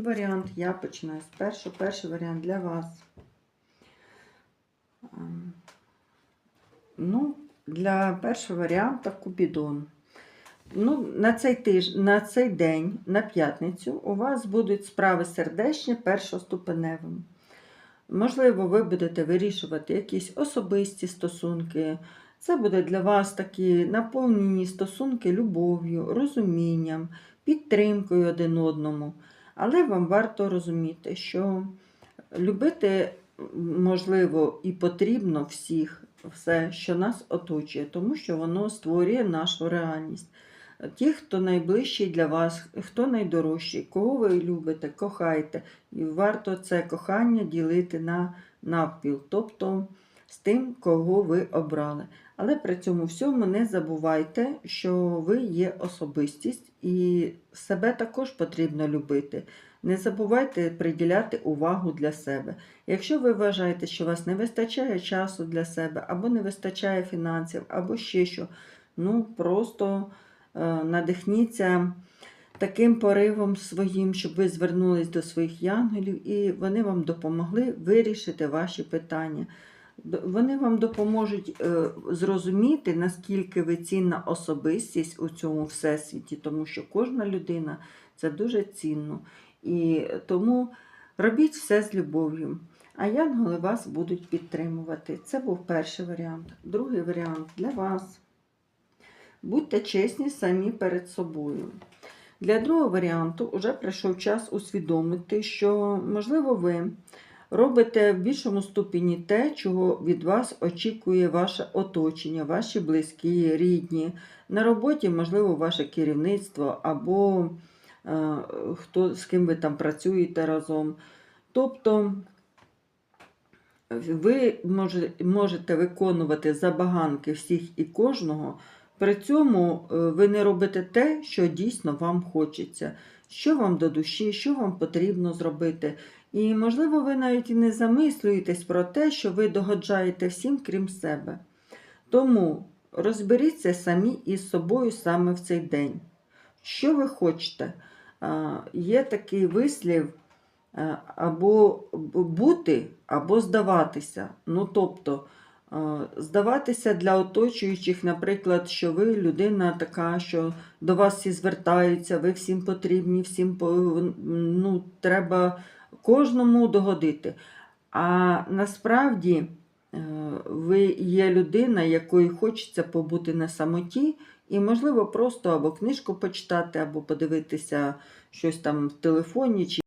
варіант я починаю з першого. Перший варіант для вас. Ем, Ну, для першого варіанта Купідон. Ну, на цей тиж... на цей день, на п'ятницю, у вас будуть справи сердечні першоступеневими. Можливо, ви будете вирішувати якісь особисті стосунки. Це буде для вас такі наповнені стосунки любов'ю, розумінням, підтримкою один одному. Але вам варто розуміти, що любити можливо і потрібно всіх, все, що нас оточує, тому що воно створює нашу реальність. Ті, хто найближчий для вас, хто найдорожчий, кого ви любите, кохайте. І варто це кохання ділити на навпіл, тобто з тим, кого ви обрали. Але при цьому всьому не забувайте, що ви є особистість і себе також потрібно любити. Не забувайте приділяти увагу для себе. Якщо ви вважаєте, що у вас не вистачає часу для себе, або не вистачає фінансів, або ще що, ну просто е, надихніться таким поривом своїм, щоб ви звернулись до своїх янголів, і вони вам допомогли вирішити ваші питання. Вони вам допоможуть е, зрозуміти, наскільки ви цінна особистість у цьому всесвіті, тому що кожна людина це дуже цінно. І тому робіть все з любов'ю. А янголи вас будуть підтримувати. Це був перший варіант. Другий варіант для вас. Будьте чесні самі перед собою. Для другого варіанту вже прийшов час усвідомити, що, можливо, ви робите в більшому ступені те, чого від вас очікує ваше оточення, ваші близькі, рідні. На роботі, можливо, ваше керівництво або е, хто, з ким ви там працюєте разом. Тобто ви може- можете виконувати забаганки всіх і кожного, при цьому е, ви не робите те, що дійсно вам хочеться, що вам до душі, що вам потрібно зробити. І, можливо, ви навіть і не замислюєтесь про те, що ви догоджаєте всім, крім себе. Тому розберіться самі із собою саме в цей день. Що ви хочете? Є такий вислів або бути, або здаватися. Ну, тобто, здаватися для оточуючих, наприклад, що ви людина така, що до вас всі звертаються, ви всім потрібні, всім ну, треба кожному догодити. А насправді е, ви є людина, якої хочеться побути на самоті, і, можливо, просто або книжку почитати, або подивитися щось там в телефоні. чи